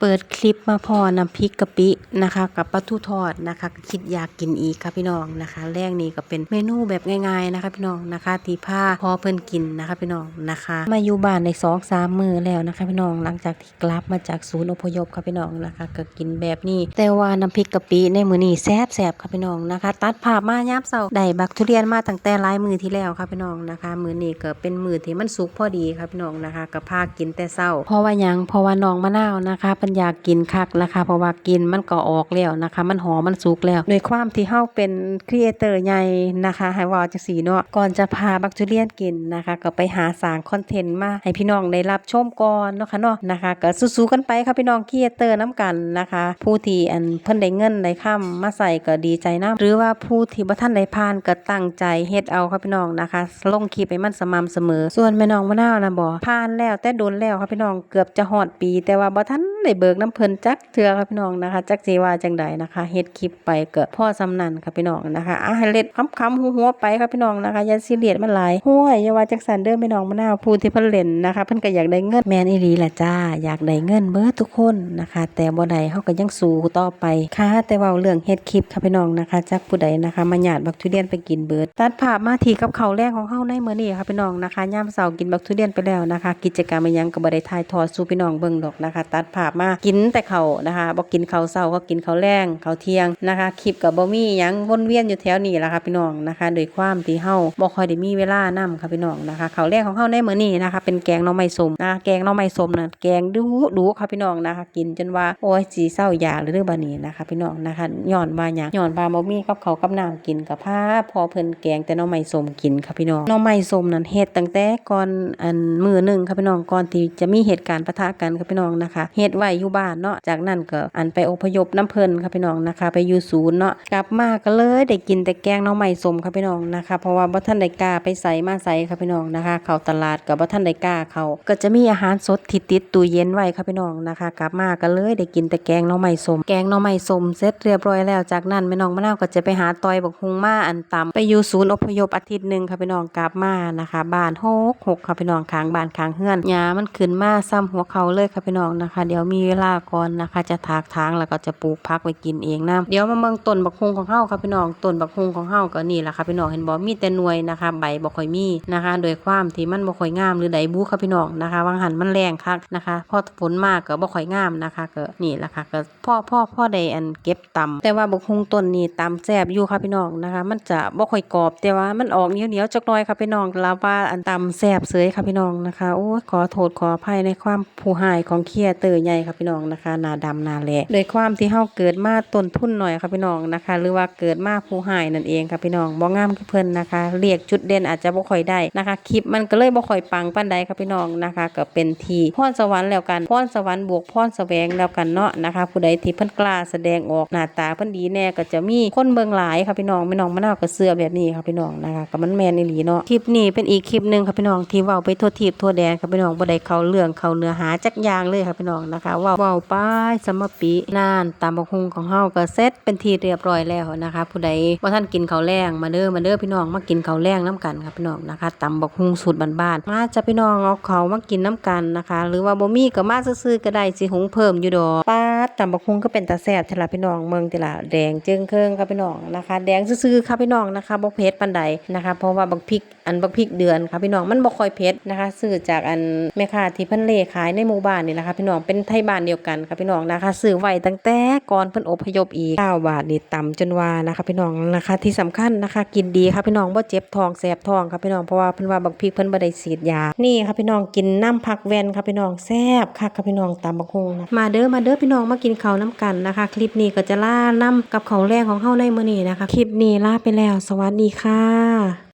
เปิดคลิปมาพอน้ำพริกกะปินะคะ กับปลาทูทอดนะคะ คิดอยากกินอีกค่ะพี่น้องนะคะ แรกนี้ก็เป็นเมนูแบบง่ายๆนะคะพี่น้องนะคะทีผ้าพอเพิ่นกินนะคะพี่น้องนะคะ มาอยู่บ้านในสองสามมือแล้วนะคะพี่น้องหลังจากที่กลับมาจากศูนย์อพยพค่ะพี่น้องนะคะ ก็กินแบบนี้ แต่ว่าน้ำพริกกะปิในมือนี้แซ่บแซ่บค่ะพี่น้องนะคะ ตัดภาพมายามเช้าได้บักทุเรียนมาตั้งแต่หลายมือที่แล้วค่ะพี่น้องนะคะ มือนี้ก็เป็นมือที่มันสุกพอดีค่ะพี่น้องนะคะก็พากินแต่เช้าเพราะว่าหยังเพราะว่าน้องมะนาวนะคะพิ่นอยากกินคักนะคะเพราะว่ากินมันก็ออกแล้วนะคะ มันหอมมันสุกแล้วโดยความที่เฮาเป็นครีเอเตอร์ใหญ่นะคะให้ว่าจังซี่เนาะก่อนจะพาบักทุเรียนกินนะคะ ก็ไปหาสางคอนเทนต์มาให้พี่น้องได้รับชมก่อนเนาะค่ะเนาะนะคะก็สู้ๆกันไปค่ะพี่น้องครีเอเตอร์น้กันนะคะ ผู้ที่อันเพิ่นได้เงินได้ค่ำมาใส่ก็ดีใจนะหรือว่าผู้ที่บ่ทันได้ผ่านก็ตั้งใจเฮ็ดเอาค่ะพี่น้องนะคะลงคลิปให้มันสม่ำเสมอ ส่วนแม่น้องมะนาวนะบ่ผ่านแล้วแต่โดนแล้วค่ะพี่น้องเกือบจะฮอดปี แต่ว่าบ่ทัน ได้เบิกน้ำเพลินจักเทื่อค่ะพี่น้องนะคะ จักสิว่าจังใดนะคะเฮ็ดคลิปไปเก็พ่อสำนันค่ะพี่น้องนะคะอะให้เล็ดคำๆหัวๆไปค่ะพี่น้องนะคะยาซีเรียสมันหลายห้วยอย่าว่าจังซั่นเด้อแม่น้องมะนาวผู้ที่เพิ่นเล่นนะคะ เพิ่นก็อยากได้เงินแมนอีหลีล่ะจ้า อยากได้เงินเบิดทุกคนนะคะ แต่บ่ได้เฮาก็ยังสู้ต่อไปค่ะแต่เว้าเรื่องเฮ็ดคลิปค่ะพี่น้องนะคะจักผู้ใดนะคะมาหยาดบักทุเรียนไปกินเบิดตัดภาพมาทีกับเขาแรกของเฮาในมื้อนี้ค่ะพี่น้องนะคะย่ามเช้ากินบักทุเรียนไปแล้วนะคะ กิจกรรมยังก็บ่ได้ถ่ายทอดสู่พี่น้องเบิ่งดอกนะคะ ตัดภาพมากินแต่เขานะคะบ่กินเขาวเช้าก็กินเขาแรงเขาเที่ยงนะคะคลิปก็บ่มีหยังวนเวียนอยู่แถวนี้ละค่ะพี่น้องนะคะโดยความที่เฮาบ่ค่อยได้มีเวลานํค่ะพี่น้องนะคะเขาแรกของเฮาในมื้อนี้นะคะเป็นแกงน่องไม้ส้มนะแกงน่องไม้ส้มน่ะแกงดูดูค่ะพี่น้องนะคะ กินจนว่าโอ้ยสิเศร้าอยากหรือบัดนี้นะคะ พี่น้องนะคะย้อนว่าหยังย้อนว่าบ่มีกับเขากับน้ำกินกับพาพอเพิ่นแกงแต่น่องไม้ส้มกินค่ะพี่น้องน่องไม้ส้มนั่นเฮ็ดตั้งแต่ก่อนอันมือหนึ่งค่ะพี่น้องก่อนที่จะมีเหตุการณ์ปะทะกันค่ะพี่น้องนะคะเฮ็ดไว้อยู่บ้านเนาะจากนั้นก็อันไปอพยพน้ำเพลินค่ะพี่น้องนะคะ ไปอยู่ศูนย์เนาะกลับมาก็เลยได้กินแต่แกงน่องไม้สมค่ะพี่น้องนะคะ เพราะว่าบ่ทันได้กล้าไปใส่มาใส่ค่ะพี่น้องนะคะ เข้าตลาดก็บ่ทันได้กล้าเข้าก็จะมีอาหารสดที่ติดตู้เย็นไว้ค่ะพี่น้องนะคะ กลับมาก็เลยได้กินแต่แกงน่องไม้สม แกงน่องไม้สมเสร็จเรียบร้อยแล้วจากนั้นแม่น้องมะนาวก็จะไปหาตอยบักฮุงมาอันตำไปอยู่ศูนย์อพยพอาทิตย์หนึ่งค่ะพี่น้องกลับมานะคะบ้านหกหกค่ะพี่น้องค้างบ้านค้างเฮือนหญ้ามันขึ้นมาซ้ำหัวเขาเลยค่ะพี่น้องนะคะ เดี๋ยวมีเวลาก่อนนะคะ จะถากทางแล้วก็จะปลูกพักไว้กินเองนะเดี๋ยวมาเมืองต้นบักฮุงของเฮาค่ะพี่น้องต้นบักฮุงของเฮาก็นี่แหละค่ะพี่น้องเห็นบ่มีแต่หน่วยนะคะ ใบบ่ค่อยมีนะคะ โดยความที่มันบ่ค่อยงามหรือใดบูค่ะพี่น้องนะคะวางหันมันแรงคักนะคะพอฝนมากก็บ่ค่อยงามนะคะก็นี่แหละค่ะก็พ่อพ่อพ่อได้อันเก็บตำแต่ว่าบักฮุงต้นนี้ตำแซ่บอยู่ค่ะพี่น้องนะคะ มันจะบ่ค่อยกรอบ แต่ว่ามันออกเหนียวๆจักหน่อยค่ะพี่น้องแลาว่าอันตำแซ่บเสยค่ะพี่น้องนะคะโอ้ขอโทษขออภัยในความผู้หายของเคียเตอร์ใหญ่ค่ะพี่น้องนะคะนาดำหน้าแหละโดยความที่เฮาเกิดมาต้นทุนหน่อยค่ะพี่น้องนะคะ หรือว่าเกิดมาผู้หายนั่นเองค่ะพี่น้องบ่งามคือเพิ่นนะคะเรียกจุดเด่นอาจจะบ่ค่อยได้นะคะ คลิปมันก็เลยบ่ค่อยปังปานใดค่ะพี่น้องนะคะ ก็เป็นทีพรสวรรค์แล้วกันพรสวรรค์บวกพรแสวงแล้วกันเนาะนะคะ ผู้ใดที่เพิ่นกล้าแสดงออกหน้าตาเพิ่นดีแน่ก็จะมีคนเบิ่งหลายค่ะพี่น้องพี่น้องมะนาวก็เสื้อแบบนี้ค่ะพี่น้องนะคะก็มันแม่นอีหลีเนาะคลิปนี้เป็นอีกคลิปหนึงค่ะพี่น้องที่เว้าไปทั่วทิพย์ทั่วแดนค่ะพี่น้องบ่ได้เข้าเรื่องเข้าเนื้อหาจักอย่างเลยค่ะพี่น้องนะคะเว้าเว้าไปสมปีนานตามบักฮุงของเฮาก็เสร็จเป็นทีเรียบร้อยแล้วนะคะ ผู้ใดว่าท่านกินข้าวแรงมาเด้อมาเด้อพี่น้องมากินข้าวแรงน้ำกันค่ะพี่น้องนะคะตำบักฮุงสูตรบ้านๆมาจะพี่น้องเอาเขาวมากินน้ำกันนะคะ หรือว่าบ่มีก็มาซื้อๆก็ได้สิหุงเพิ่มอยู่ดอกป้า ดตำบักฮุงก็เป็นตาแซ่บเทล่ะพี่น้องเมืองเทล่ะแดงเจึงเครื่องค่ะพี่น้องนะคะ แดงซื่อๆค่ะพี่น้องนะคะบ่เผ็ดปานใดนะคะ เพราะว่าบักพริกอันบักพริกเดือนค่ะพี่น้องมันบ่ค่อยเผ็ดนะคะซื้อจากอันแม่ค้าที่เพิ่นเล่ขายในหมู่บ้านนี่แหละค่ะพี่น้องเป็นไทยบ้านเดียวกันค่ะพี่น้องนะคะซื้อไว้ตั้งแต่ก่อนเพิ่นอพยพอีก9บาทนี่ต่ำจนว่านะคะ พี่น้องนะคะที่สำคัญนะคะ กินดีค่ะพี่น้องบ่เจ็บท้องแสบท้องค่ะพี่น้องเพราะว่าเพิ่นว่าบักพริกเพิ่นบ่ได้ฉีดยานี่ค่ะพี่น้องกินน้ำผักแวนค่ะพี่น้องแซ่บคักค่ะพี่น้องตำบักฮุงนะมาเด้อมาเด้อพี่น้องมากินข้าวน้ำกันนะคะ คลิปนี้ก็จะล่านํกับข้าแรงของเข้าในมือนี้นะคะ คลิปนี้ล่าไปแล้ว สวัสดีค่ะ